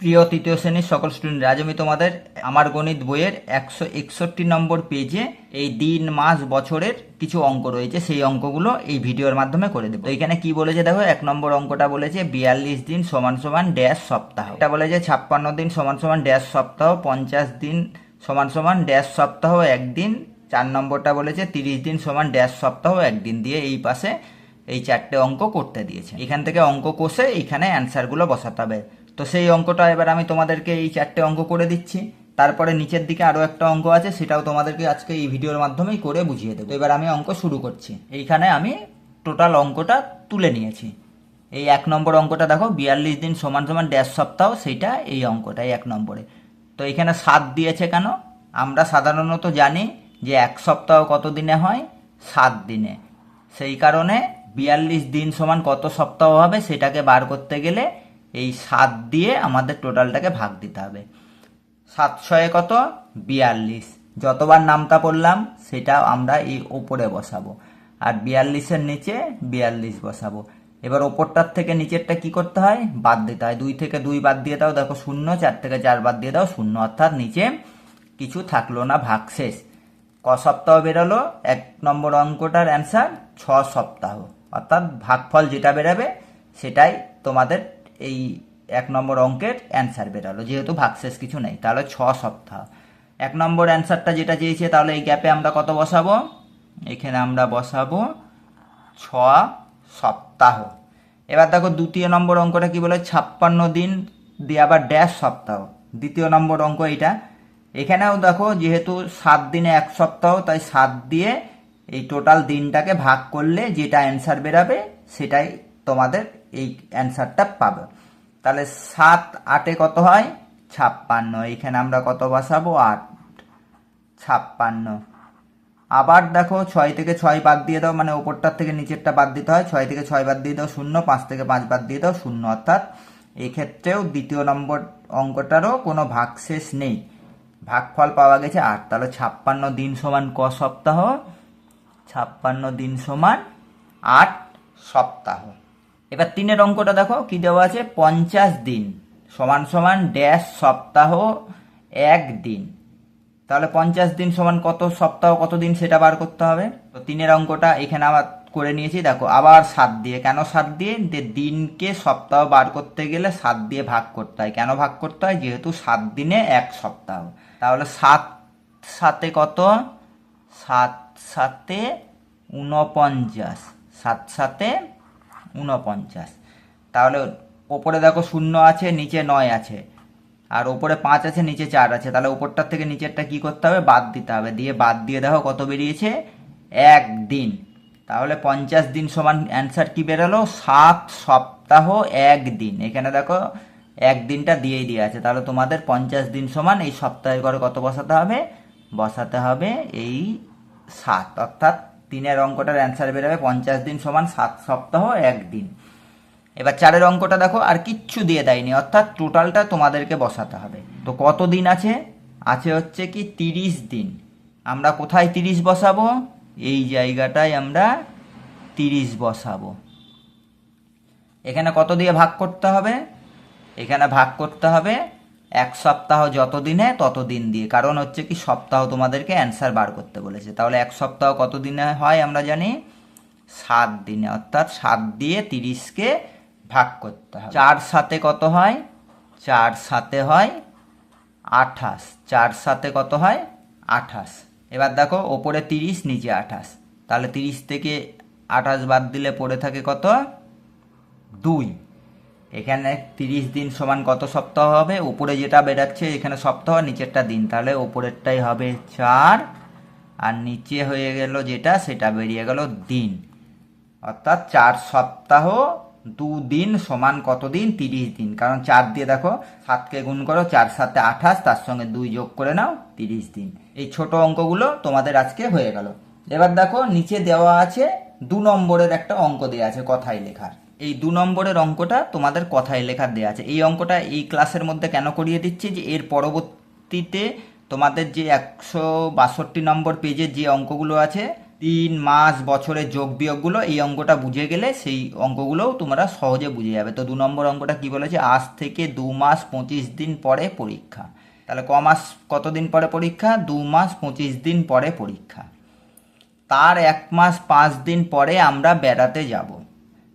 প্রিয় তৃতীয় শ্রেণির সকল স্টুডেন্ট আজ আমি তোমাদের আমার গণিত বইয়ের একশো একষট্টি নম্বর পেজে এই দিন, মাস, বছরের কিছু অঙ্ক রয়েছে। সেই অঙ্কগুলো এই ভিডিওর মাধ্যমে করে দেবো। এখানে কি বলেছে দেখো? এক নম্বর অঙ্কটা বলেছে, বিয়াল্লিশ দিন সমান সমান ড্যাশ সপ্তাহ। এটা বলেছে ছাপ্পান্ন দিন সমান সমান ড্যাশ সপ্তাহ, পঞ্চাশ দিন সমান সমান ড্যাশ সপ্তাহ, একদিন। চার নম্বরটা বলেছে, তিরিশ দিন সমান ড্যাশ সপ্তাহ, একদিন দিয়ে এই পাশে এই চারটে অঙ্ক করতে দিয়েছে। এখান থেকে অঙ্ক কষে এইখানে অ্যান্সারগুলো বসাতে হবে। তো সেই অঙ্কটা এবার আমি তোমাদেরকে এই চারটে অঙ্ক করে দিচ্ছি। তারপরে নিচের দিকে আরও একটা অঙ্ক আছে, সেটাও তোমাদেরকে আজকে এই ভিডিওর মাধ্যমেই করে বুঝিয়ে দেবো। এবার আমি অঙ্ক শুরু করছি। এইখানে আমি টোটাল অঙ্কটা তুলে নিয়েছি। এই এক নম্বর অঙ্কটা দেখো, বিয়াল্লিশ দিন সমান সমান ড্যাশ সপ্তাহ, সেইটা এই অঙ্কটা এক নম্বরে। তো এখানে সাত দিয়েছে কেন? আমরা সাধারণত জানি যে এক সপ্তাহ কত দিনে হয়? সাত দিনে। সেই কারণে বিয়াল্লিশ দিন সমান কত সপ্তাহ হবে, সেটাকে বার করতে গেলে এই সাত দিয়ে আমাদের টোটালটাকে ভাগ দিতে হবে। সাত ছয়ে কত? বিয়াল্লিশ। যতবার নামতা পড়লাম সেটা আমরা এই ওপরে বসাবো। আর বিয়াল্লিশের নিচে বিয়াল্লিশ বসাবো। এবার ওপরটার থেকে নিচেরটা কি করতে হয়? বাদ দিতে হয়। দুই থেকে দুই বাদ দিয়ে দাও, দেখো শূন্য। চার থেকে চার বাদ দিয়ে দাও, শূন্য। অর্থাৎ নিচে কিছু থাকল না, ভাগ শেষ। ক সপ্তাহ বেরোলো, এক নম্বর অঙ্কটার অ্যান্সার, ছ সপ্তাহ। অর্থাৎ ভাগফল যেটা বেরাবে, সেটাই তোমাদের এই এক নম্বর অঙ্কের অ্যান্সার বেরালো। যেহেতু ভাগশেষ কিছু নেই, তাহলে ছ সপ্তাহ। এক নম্বর অ্যান্সারটা যেটা চেয়েছে তাহলে এই গ্যাপে আমরা কত বসাবো? এখানে আমরা বসাবো ছ সপ্তাহ। এবার দেখো দ্বিতীয় নম্বর অঙ্কটা কি বলে? ছাপ্পান্ন দিন দিয়ে আবার ড্যাশ সপ্তাহ। দ্বিতীয় নম্বর অঙ্ক এটা এখানেও দেখো যেহেতু সাত দিনে এক সপ্তাহ, তাই সাত দিয়ে এই টোটাল দিনটাকে ভাগ করলে যেটা অ্যান্সার বেরাবে, সেটাই তোমাদের এই অ্যান্সারটা পাবে। তাহলে সাত আটে কত হয়? ছাপ্পান্ন। এখানে আমরা কত বসাবো? আট। ছাপ্পান্ন। আবার দেখো ছয় থেকে ছয় বাদ দিয়ে দাও মানে ওপরটার থেকে নিচেরটা বাদ দিতে হয়। ছয় থেকে ছয় বাদ দিয়ে দাও শূন্য, পাঁচ থেকে পাঁচ বাদ দিয়ে দাও শূন্য। অর্থাৎ এই ক্ষেত্রেও দ্বিতীয় নম্বর অঙ্কটারও কোনো ভাগশেষ নেই। ভাগফল পাওয়া গেছে আট। তাহলে ছাপ্পান্ন দিন সমান ক সপ্তাহ? ছাপ্পান্ন দিন সমান আট সপ্তাহ। এবার তিনের অঙ্কটা দেখো, কি দেওয়া আছে? পঞ্চাশ দিন। সমান সমান ড্যাশ সপ্তাহ এক দিন। তাহলে পঞ্চাশ দিন সমান কত সপ্তাহ, কত দিন সেটা বার করতে হবে? তো তিনের অঙ্কটা এখানে আবার করে নিয়েছি, দেখো, আবার সাত দিয়ে। কেন সাত দিয়ে? যে দিনকে সপ্তাহ বার করতে গেলে সাত দিয়ে ভাগ করতে হয়। কেন ভাগ করতে হয়? যেহেতু সাত দিনে এক সপ্তাহ। তাহলে সাত, সাতে কত? সাত, সাতে উনপঞ্চাশ সাত, সাতে উনপঞ্চাশ তাহলে ওপরে দেখো শূন্য আছে, নিচে নয় আছে। আর ওপরে পাঁচ আছে, নিচে চার আছে। তাহলে ওপরটার থেকে নিচেরটা কি করতে হবে? বাদ দিতে হবে। দিয়ে বাদ দিয়ে দেখো কত বেরিয়েছে? এক দিন। তাহলে পঞ্চাশ দিন সমান অ্যান্সার কি বেরোলো? সাত সপ্তাহ এক দিন। এখানে দেখো এক দিনটা দিয়েই দিয়ে আছে। তাহলে তোমাদের পঞ্চাশ দিন সমান এই সপ্তাহে করে কত বসাতে হবে? বসাতে হবে এই সাত। অর্থাৎ তিনের অঙ্কটার অ্যান্সার বেরোবে পঞ্চাশ দিন সমান সাত সপ্তাহ, এক দিন। এবার চারের অঙ্কটা দেখো, আর কিচ্ছু দিয়ে দেয়নি, অর্থাৎ টোটালটা তোমাদেরকে বসাতে হবে। তো কত দিন আছে? আছে হচ্ছে কি তিরিশ দিন। আমরা কোথায় তিরিশ বসাবো? এই জায়গাটায় আমরা তিরিশ বসাবো। এখানে কত দিয়ে ভাগ করতে হবে? এখানে ভাগ করতে হবে এক সপ্তাহ যত দিনে তত দিন দিয়ে। কারণ হচ্ছে কি, সপ্তাহ তোমাদেরকে অ্যান্সার বার করতে বলেছে। তাহলে এক সপ্তাহ কত দিনে হয় আমরা জানি? সাত দিনে। অর্থাৎ সাত দিয়ে তিরিশকে ভাগ করতে হয় চার সাথে কত হয়? চার সাথে হয় আঠাশ। চার সাথে কত হয়? আঠাশ। এবার দেখো, ওপরে তিরিশ, নিচে আঠাশ। তাহলে তিরিশ থেকে আঠাশ বাদ দিলে পড়ে থাকে কত? দুই। এখানে তিরিশ দিন সমান কত সপ্তাহ হবে? উপরে যেটা বেরাচ্ছে এখানে সপ্তাহ, নিচেরটা দিন। তাহলে উপরেরটাই হবে চার, আর নিচে হয়ে গেল যেটা, সেটা বেরিয়ে গেল দিন। অর্থাৎ চার সপ্তাহ, দু দিন সমান কত দিন? তিরিশ দিন। কারণ চার দিয়ে দেখো, সাতকে গুণ করো, চার সাথে আঠাশ, তার সঙ্গে দুই যোগ করে নাও, তিরিশ দিন। এই ছোট অঙ্কগুলো তোমাদের আজকে হয়ে গেল। এবার দেখো, নিচে দেওয়া আছে দু নম্বরের একটা অঙ্ক দেওয়া আছে কথায় লেখার। এই দু নম্বরের অঙ্কটা তোমাদের কথায় লেখার দেওয়া আছে। এই অঙ্কটা এই ক্লাসের মধ্যে কেন করিয়ে দিচ্ছি যে এর পরবর্তীতে তোমাদের যে একশো বাষট্টি নম্বর পেজের যে অঙ্কগুলো আছে, তিন মাস বছরের যোগ বিয়োগগুলো, এই অঙ্কটা বুঝে গেলে সেই অঙ্কগুলোও তোমরা সহজে বুঝে যাবে। তো দু নম্বর অঙ্কটা কি বলেছে? আজ থেকে দু মাস পঁচিশ দিন পরে পরীক্ষা। তাহলে ক মাস কতদিন পরে পরীক্ষা? দু মাস পঁচিশ দিন পরে পরীক্ষা। তার এক মাস পাঁচ দিন পরে আমরা বেড়াতে যাব।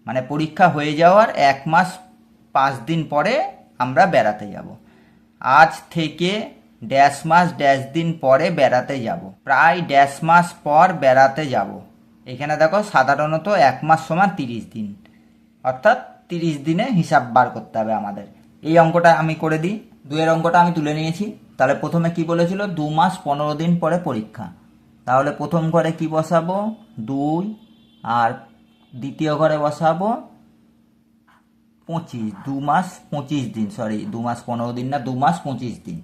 মানে পরীক্ষা হয়ে যাওয়ার এক মাস পাঁচ দিন পরে আমরা বেড়াতে যাব। আজ থেকে ড্যাশ মাস ড্যাশ দিন পরে বেড়াতে যাব। প্রায় ড্যাশ মাস পর বেড়াতে যাব। এখানে দেখো সাধারণত এক মাস সমান তিরিশ দিন। অর্থাৎ তিরিশ দিনে হিসাব বার করতে হবে আমাদের। এই অঙ্কটা আমি করে দিই। দুয়ের অঙ্কটা আমি তুলে নিয়েছি। তাহলে প্রথমে কি বলেছিল? দু মাস পনেরো দিন পরে পরীক্ষা। তাহলে প্রথম ঘরে কি বসাবো? দুই আর দ্বিতীয় ঘরে বসাবো। পঁচিশ, দু মাস পঁচিশ দিন সরি দু মাস পনেরো দিন না, দু মাস পঁচিশ দিন।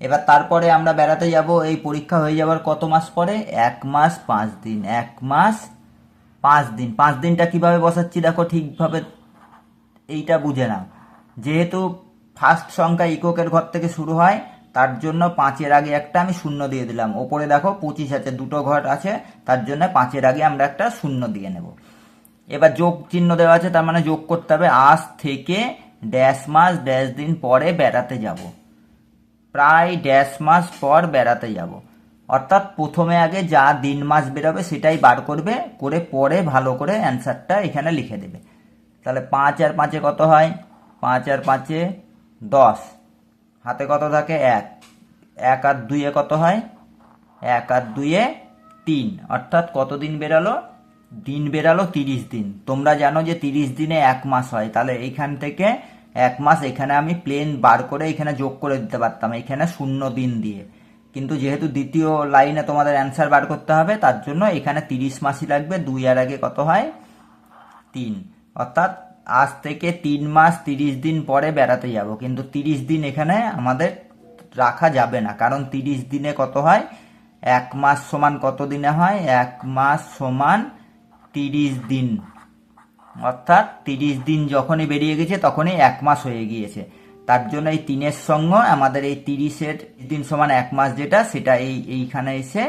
এবার তারপরে আমরা বেড়াতে যাব, এই পরীক্ষা হয়ে যাবার কত মাস পরে? এক মাস, পাঁচ দিন, এক মাস, পাঁচ দিন। পাঁচ দিনটা কীভাবে বসাচ্ছি দেখো ঠিকভাবে, এইটা বুঝে নাও। যেহেতু ফার্স্ট সংখ্যা ইকোকের ঘর থেকে শুরু হয়, তার জন্য পাঁচের আগে একটা আমি শূন্য দিয়ে দিলাম। ওপরে দেখো পঁচিশ আছে, দুটো ঘর আছে, তার জন্য পাঁচের আগে আমরা একটা শূন্য দিয়ে নেব। এবার যোগ চিহ্ন দেওয়া আছে, তার মানে যোগ করতে হবে। আজ থেকে ড্যাশ মাস ড্যাশ দিন পরে বেড়াতে যাব। প্রায় ড্যাশ মাস পর বেড়াতে যাব। অর্থাৎ প্রথমে আগে যা দিন মাস বেরোবে সেটাই বার করবে, করে পরে ভালো করে অ্যান্সারটা এখানে লিখে দেবে। তাহলে পাঁচ আর পাঁচে কত হয়? পাঁচ আর পাঁচে দশ। হাতে কত থাকে? এক। এক আর দুইয়ে কত হয়? এক আর দুইয়ে তিন। অর্থাৎ কত দিন বেরালো? দিন বেরালো তিরিশ দিন। তোমরা জানো যে তিরিশ দিনে এক মাস হয়। তাহলে এইখান থেকে এক মাস এখানে আমি প্লেন বার করে এখানে যোগ করে দিতে পারতাম। এখানে শূন্য দিন দিয়ে। কিন্তু যেহেতু দ্বিতীয় লাইনে তোমাদের অ্যান্সার বার করতে হবে, তার জন্য এখানে তিরিশ মাসই লাগবে। দুই আর আগে কত হয়? তিন। অর্থাৎ আজ থেকে তিন মাস তিরিশ দিন পরে বেড়াতে যাব। কিন্তু তিরিশ দিন এখানে আমাদের রাখা যাবে না। কারণ তিরিশ দিনে কত হয়? এক মাস সমান কত দিনে হয়? এক মাস সমান তিরিশ দিন। অর্থাৎ তিরিশ দিন যখনই বেরিয়ে গেছে, তখনই এক মাস হয়ে গিয়েছে। তার জন্য এই তিনের সঙ্গে, আমাদের এই তিরিশের দিন সমান এক মাস যেটা, সেটা এই, এইখানে এসে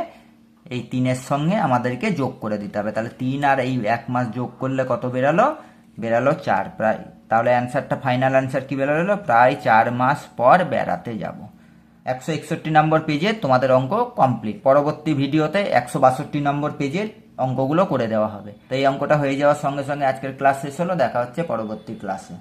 এই তিনের সঙ্গে আমাদেরকে যোগ করে দিতে হবে। তাহলে তিন আর এই এক মাস যোগ করলে কত বেরালো? বেরালো চার প্রায়। তাহলে অ্যান্সারটা, ফাইনাল অ্যান্সার কি বেরালো? প্রায় চার মাস পর বেড়াতে যাব। একশো একষট্টি নম্বর পেজে তোমাদের অঙ্ক কমপ্লিট। পরবর্তী ভিডিওতে একশো বাষট্টি নম্বর পেজের অঙ্কগুলো করে দেওয়া হবে। তো এই অঙ্কটা হয়ে যাওয়ার সঙ্গে সঙ্গে আজকের ক্লাস শেষ হলো, দেখা হচ্ছে পরবর্তী ক্লাসে